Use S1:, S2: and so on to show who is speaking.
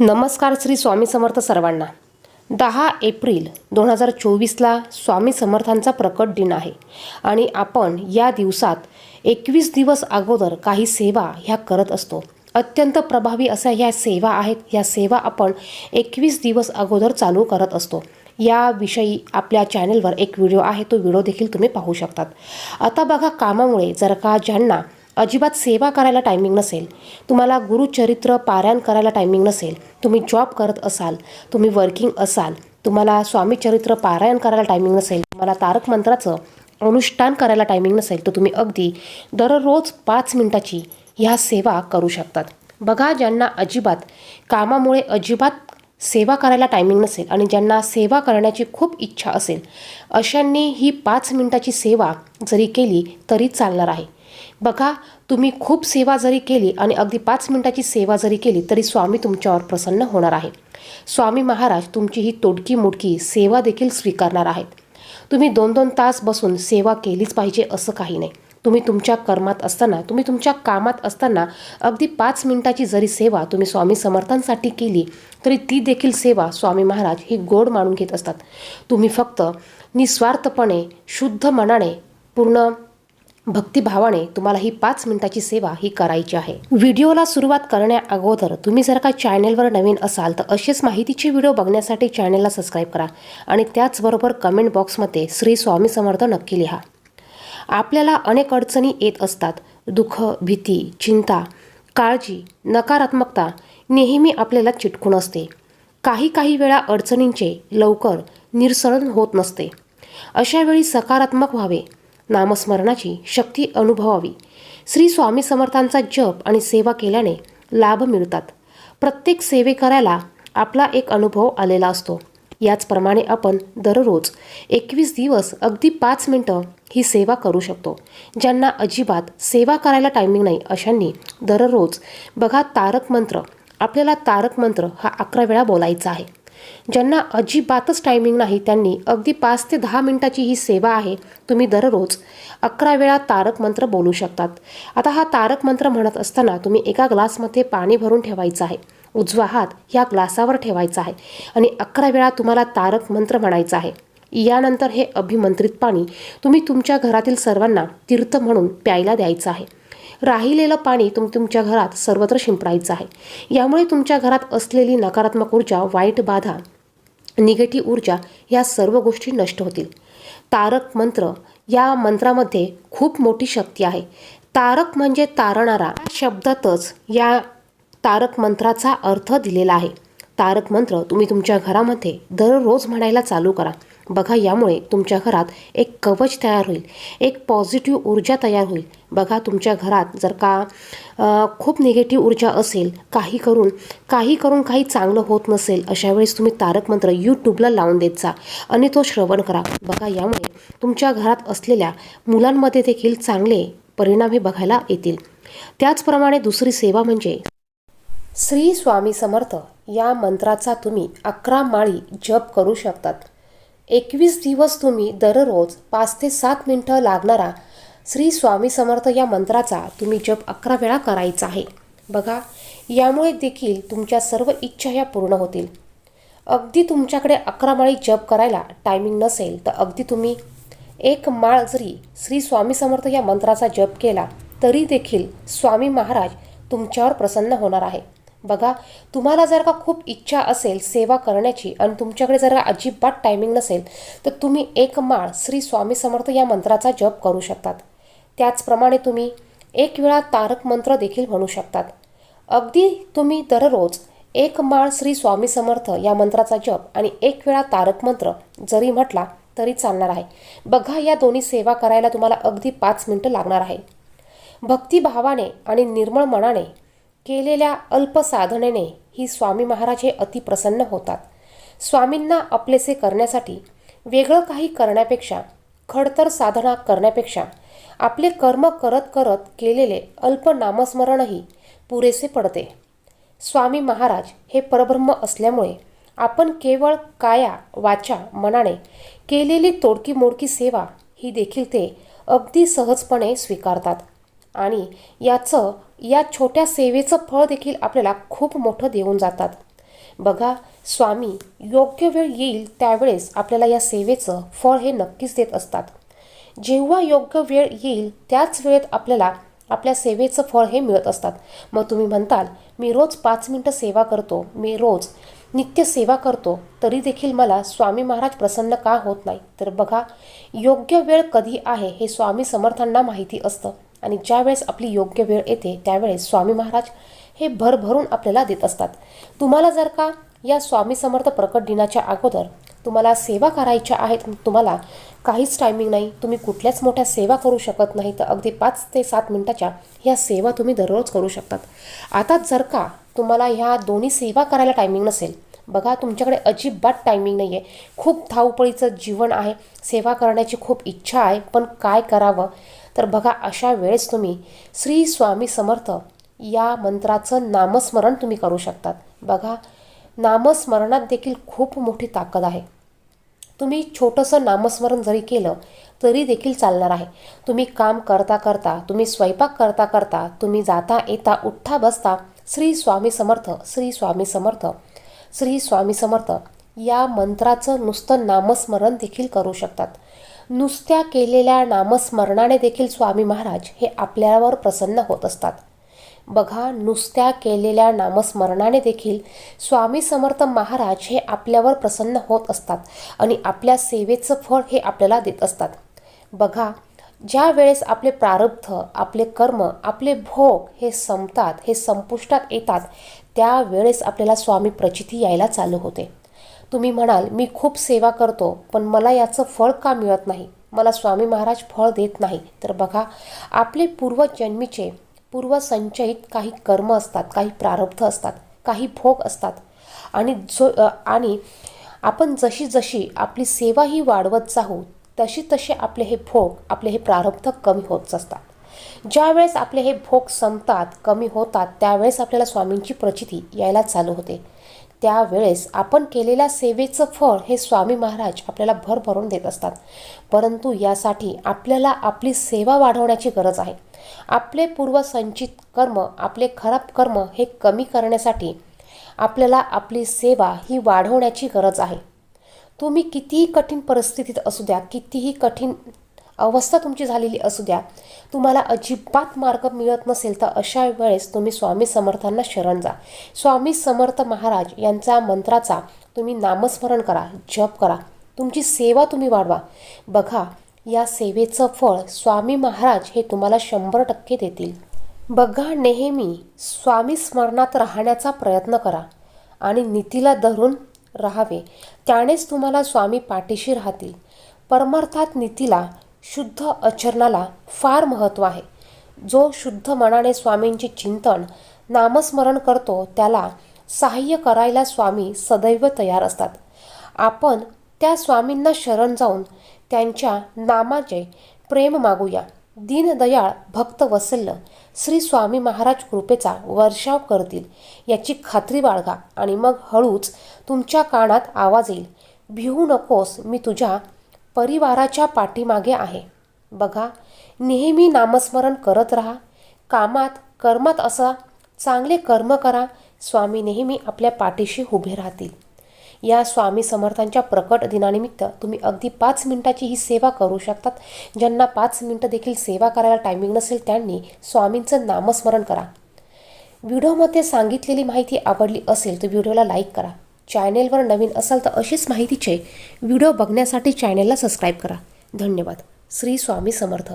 S1: नमस्कार श्री स्वामी समर्थ सर्वांना. दहा एप्रिल दोन हजार चोवीसला स्वामी समर्थांचा प्रकट दिन आहे आणि आपण या दिवसात एकवीस दिवस अगोदर काही सेवा ह्या करत असतो. अत्यंत प्रभावी अशा ह्या सेवा आहेत ह्या सेवा आपण एकवीस दिवस अगोदर चालू करत असतो. याविषयी आपल्या चॅनलवर एक व्हिडिओ आहे तो व्हिडिओ देखील तुम्ही पाहू शकतात. आता बघा कामामुळे जर का ज्यांना अजिबात सेवा करायला टायमिंग नसेल. तुम्हाला गुरुचरित्र पारायण करायला टायमिंग नसेल. तुम्ही जॉब करत असाल तुम्ही वर्किंग असाल तुम्हाला स्वामीचरित्र पारायण करायला टायमिंग नसेल तुम्हाला तारक मंत्राचं अनुष्ठान करायला टायमिंग नसेल तर तुम्ही अगदी दररोज पाच मिनिटाची ह्या सेवा करू शकतात. बघा ज्यांना अजिबात कामामुळे अजिबात सेवा करायला टायमिंग नसेल आणि ज्यांना सेवा करण्याची खूप इच्छा असेल अशांनी ही पाच मिनिटाची सेवा जरी केली तरी चालणार आहे. बघा तुम्ही खूप सेवा जरी केली आणि अगदी पाच मिनिटाची सेवा जरी केली तरी स्वामी तुमच्यावर प्रसन्न होणार आहे स्वामी महाराज तुमची ही तोडकी मोडकी सेवा देखील स्वीकारणार आहेत. तुम्ही दोन दोन तास बसून सेवा केलीच पाहिजे असं काही नाही. तुम्ही तुमच्या कर्मात असताना तुम्ही तुमच्या कामात असताना अगदी पाच मिनिटाची जरी सेवा तुम्ही स्वामी समर्थांसाठी केली तरी ती देखील सेवा स्वामी महाराज ही गोड मानून घेत असतात. तुम्ही फक्त निस्वार्थपणे शुद्ध मनाने पूर्ण भक्तिभावाने तुम्हाला ही पाच मिनिटाची सेवा ही करायची आहे. व्हिडिओला सुरुवात करण्या अगोदर तुम्ही जर का चॅनेलवर नवीन असाल तर असेच माहितीचे व्हिडिओ बघण्यासाठी चॅनेलला सबस्क्राईब करा आणि त्याचबरोबर कमेंट बॉक्समध्ये श्री स्वामी समर्थ नक्की लिहा. आपल्याला अनेक अडचणी येत असतात. दुःख भीती चिंता काळजी नकारात्मकता नेहमी आपल्याला चिटकून असते. काही काही वेळा अडचणींचे लवकर निरसरण होत नसते. अशावेळी सकारात्मक व्हावे. नामस्मरणाची शक्ती अनुभवावी. श्री स्वामी समर्थांचा जप आणि सेवा केल्याने लाभ मिळतात. प्रत्येक सेवे करायला आपला एक अनुभव आलेला असतो. याचप्रमाणे आपण दररोज एकवीस दिवस अगदी पाच मिनटं ही सेवा करू शकतो ज्यांना अजिबात सेवा करायला टायमिंग नाही अशांनी दररोज बघा तारक मंत्र. आपल्याला तारक मंत्र हा अकरा वेळा बोलायचा आहे. ज्यांना अजिबातच टायमिंग नाही त्यांनी अगदी पाच ते दहा मिनिटाची ही सेवा आहे तुम्ही दररोज अकरा वेळा तारक मंत्र बोलू शकतात. आता हा तारक मंत्र म्हणत असताना तुम्ही एका ग्लासमध्ये पाणी भरून ठेवायचं आहे. उजवा हात ह्या ग्लासावर ठेवायचा आहे आणि अकरा वेळा तुम्हाला तारक मंत्र म्हणायचा आहे. यानंतर हे अभिमंत्रित पाणी तुम्ही तुमच्या घरातील सर्वांना तीर्थ म्हणून प्यायला द्यायचं आहे. राहिलेलं पाणी तुम तुमच्या घरात सर्वत्र शिंपडायचं आहे. यामुळे तुमच्या घरात असलेली नकारात्मक ऊर्जा वाईट बाधा निगेटिव्ह ऊर्जा या सर्व गोष्टी नष्ट होतील. तारक मंत्र या मंत्रामध्ये खूप मोठी शक्ती आहे. तारक म्हणजे तारणारा शब्दातच या तारक मंत्राचा अर्थ दिलेला आहे. तारक मंत्र तुम्ही तुमच्या घरामध्ये दररोज म्हणायला चालू करा. बघा यामुळे तुमच्या घरात एक कवच तयार होईल एक पॉझिटिव्ह ऊर्जा तयार होईल. बघा तुमच्या घरात जर का खूप निगेटिव्ह ऊर्जा असेल काही करून काही करून काही चांगलं होत नसेल अशा वेळेस तुम्ही तारक मंत्र यूट्यूबला लावून देत जा आणि तो श्रवण करा. बघा यामुळे तुमच्या घरात असलेल्या मुलांमध्ये देखील चांगले परिणाम हे बघायला येतील. त्याचप्रमाणे दुसरी सेवा म्हणजे श्री स्वामी समर्थ या मंत्राचा तुम्ही अकरा माळी जप करू शकतात. एकवीस दिवस तुम्ही दररोज पाच ते सात मिनटं लागणारा श्री स्वामी समर्थ या मंत्राचा तुम्ही जप अकरा वेळा करायचा आहे. बघा यामुळे देखील तुमच्या सर्व इच्छा ह्या पूर्ण होतील. अगदी तुमच्याकडे अकरा माळी जप करायला टायमिंग नसेल तर अगदी तुम्ही एक माळ जरी श्री स्वामी समर्थ या मंत्राचा जप केला तरी देखील स्वामी महाराज तुमच्यावर प्रसन्न होणार आहे. बघा तुम्हाला जर का खूप इच्छा असेल सेवा करण्याची आणि तुमच्याकडे जर का अजिबात टायमिंग नसेल तर तुम्ही एक माळ श्री स्वामी समर्थ या मंत्राचा जप करू शकतात. त्याचप्रमाणे तुम्ही एक वेळा तारक मंत्र देखील म्हणू शकतात. अगदी तुम्ही दररोज एक माळ श्री स्वामी समर्थ या मंत्राचा जप आणि एक वेळा तारक मंत्र जरी म्हटला तरी चालणार आहे. बघा या दोन्ही सेवा करायला तुम्हाला अगदी पाच मिनटं लागणार आहे. भक्तिभावाने आणि निर्मळ मनाने केलेल्या अल्प साधनेने ही स्वामी महाराज हे अतिप्रसन्न होतात. स्वामींना आपलेसे करण्यासाठी वेगळं काही करण्यापेक्षा खडतर साधना करण्यापेक्षा आपले कर्म करत करत केलेले अल्प नामस्मरणही पुरेसे पडते. स्वामी महाराज हे परब्रह्म असल्यामुळे आपण केवळ काया वाचा मनाने केलेली तोडकी मोडकी सेवा ही देखील ते अगदी सहजपणे स्वीकारतात. आणि याचं या छोट्या सेवेचं फळ देखील आपल्याला खूप मोठं देऊन जातात. बघा स्वामी योग्य वेळ येईल त्यावेळेस आपल्याला या सेवेचं फळ हे नक्कीच देत असतात. जेव्हा योग्य वेळ येईल त्याच वेळेत आपल्याला आपल्या सेवेचं फळ हे मिळत असतात. मग तुम्ही म्हणताल मी रोज पाच मिनटं सेवा करतो मी रोज नित्य सेवा करतो तरी देखील मला स्वामी महाराज प्रसन्न का होत नाही? तर बघा योग्य वेळ कधी आहे हे स्वामी समर्थांना माहिती असतं. आणि ज्यावेळेस आपली योग्य वेळ येते त्यावेळेस स्वामी महाराज हे भरभरून आपल्याला देत असतात. तुम्हाला जर का या स्वामी समर्थ प्रकट दिनाच्या अगोदर तुम्हाला सेवा करायच्या आहेत तुम्हाला काहीच टायमिंग नाही तुम्ही कुठल्याच मोठ्या सेवा करू शकत नाही तर अगदी पाच ते सात मिनटाच्या ह्या सेवा तुम्ही दररोज करू शकतात. आता जर का तुम्हाला ह्या दोन्ही सेवा करायला टायमिंग नसेल बघा तुमच्याकडे अजिबात टायमिंग नाही आहे खूप धावपळीचं जीवन आहे सेवा करण्याची खूप इच्छा आहे पण काय करावं? तर बघा अशा वेळेस तुम्ही श्री स्वामी समर्थ या मंत्राचं नामस्मरण तुम्ही करू शकतात. बघा नामस्मरणात देखील खूप मोठी ताकद आहे. तुम्ही छोटंसं नामस्मरण जरी केलं तरी देखील चालणार आहे. तुम्ही काम करता करता तुम्ही स्वयंपाक करता करता तुम्ही जाता येता उठता बसता श्री स्वामी समर्थ श्री स्वामी समर्थ श्री स्वामी समर्थ या मंत्राचं नुसतं नामस्मरण देखील करू शकतात. नुसत्या केलेल्या नामस्मरणाने देखील स्वामी महाराज हे आपल्यावर प्रसन्न होत असतात. बघा नुसत्या केलेल्या नामस्मरणाने देखील स्वामी समर्थ महाराज हे आपल्यावर प्रसन्न होत असतात आणि आपल्या सेवेचं फळ हे आपल्याला देत असतात. बघा ज्या वेळेस आपले प्रारब्ध आपले कर्म आपले भोग हे संपतात हे संपुष्टात येतात त्यावेळेस आपल्याला स्वामी प्रचिती यायला चालू होते. तुम्ही म्हणाल मी खूप सेवा करतो पण मला याचं फळ का मिळत नाही? मला स्वामी महाराज फळ देत नाही. तर बघा आपले पूर्वजन्मीचे पूर्वसंचयित काही कर्म असतात काही प्रारब्ध असतात काही भोग असतात. आणि जो आणि आपण जशी जशी आपली सेवा ही वाढवत जाऊ तशी तसे आपले हे भोग आपले हे प्रारब्ध कमी होत असतात ज्यावेळेस आपले हे भोग संपतात कमी होतात त्यावेळेस आपल्याला स्वामींची प्रचिती यायला चालू होते. त्यावेळेस आपण केलेल्या सेवेचं फळ हे स्वामी महाराज आपल्याला भरभरून देत असतात. परंतु यासाठी आपल्याला आपली सेवा वाढवण्याची गरज आहे. आपले पूर्वसंचित कर्म आपले खराब कर्म हे कमी करण्यासाठी आपल्याला आपली सेवा ही वाढवण्याची गरज आहे. तुम्ही कितीही कठीण परिस्थितीत असू द्या कितीही कठीण अवस्था तुमची झालेली असू द्या. तुम्हाला अजिबात मार्ग मिळत नसेल तर अशा वेळेस तुम्ही स्वामी समर्थांना शरण जा. स्वामी समर्थ महाराज यांचा मंत्राचा तुम्ही नामस्मरण करा जप करा. तुमची सेवा तुम्ही वाढवा. बघा या सेवेचं फळ स्वामी महाराज हे तुम्हाला शंभर टक्के देतील. बघा नेहमी स्वामी स्मरणात राहण्याचा प्रयत्न करा आणि नीतीला धरून राहावे. त्यानेच तुम्हाला स्वामी पाठीशी राहतील. परमार्थात नीतीला शुद्ध आचरणाला फार महत्त्व आहे. जो शुद्ध मनाने स्वामींचे चिंतन नामस्मरण करतो त्याला सहाय्य करायला स्वामी सदैव तयार असतात. आपण त्या स्वामींना शरण जाऊन त्यांच्या नामाचे प्रेम मागूया. दीनदयाळ भक्त वसल्ल श्री स्वामी महाराज कृपेचा वर्षाव करतील. याची खात्री बाळगा आणि मग हळूच तुमच्या कानात आवाज येईल. भिवू नकोस मी तुझ्या परिवाराच्या पाठीमागे आहे. बघा नेहमी नामस्मरण करत राहा. कामात कर्मात असा चांगले कर्म करा. स्वामी नेहमी आपल्या पाठीशी उभे राहतील. या स्वामी समर्थांच्या प्रकट दिनानिमित्त तुम्ही अगदी पाच मिनिटाची ही सेवा करू शकतात. ज्यांना पाच मिनटं देखील सेवा करायला टायमिंग नसेल त्यांनी स्वामींचं नामस्मरण करा. व्हिडिओमध्ये सांगितलेली माहिती आवडली असेल तर व्हिडिओला लाईक करा. चॅनेलवर नवीन असाल तर अशीच माहितीचे व्हिडिओ बघण्यासाठी चॅनेलला सबस्क्राईब करा. धन्यवाद. श्री स्वामी समर्थ.